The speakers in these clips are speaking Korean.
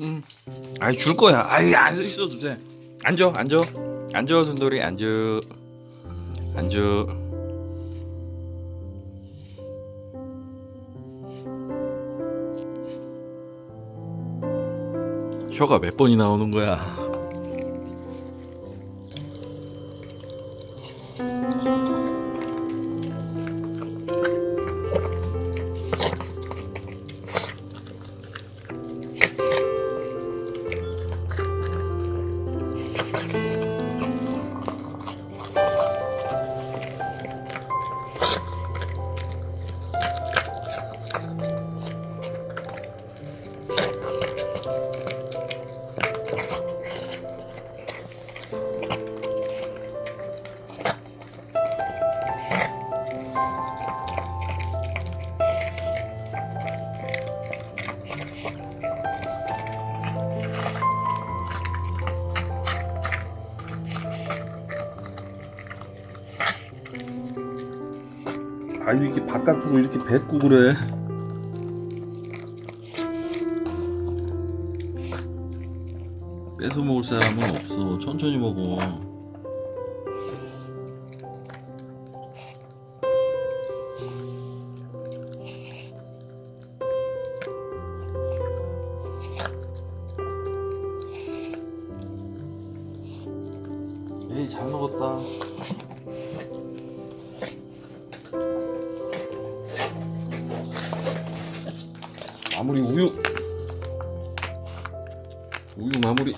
음. 아이 줄 거야. 아이 안 있어도 돼. 앉아, 앉아, 앉아, 순돌이 앉아, 앉아. 혀가 몇 번이 나오는 거야? 아유 이렇게 바깥으로 이렇게 뱉고 그래. 뺏어 먹을 사람은 없어. 천천히 먹어. 에이 잘 먹었다. 마무리 우유 우유 마무리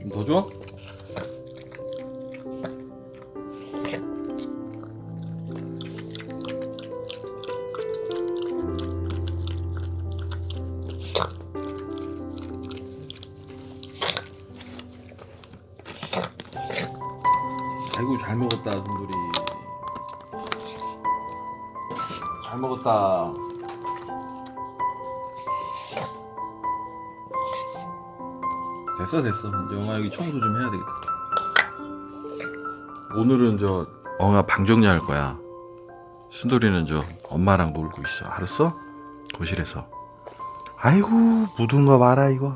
좀더 줘? 아이고 잘 먹었다 순돌이. 잘 먹었다. 됐어 됐어. 영아 여기 청소 좀 해야 되겠다. 오늘은 저 엉아 방 정리할 거야. 순돌이는 저 엄마랑 놀고 있어. 알았어? 거실에서. 아이고 묻은 거 봐라 이거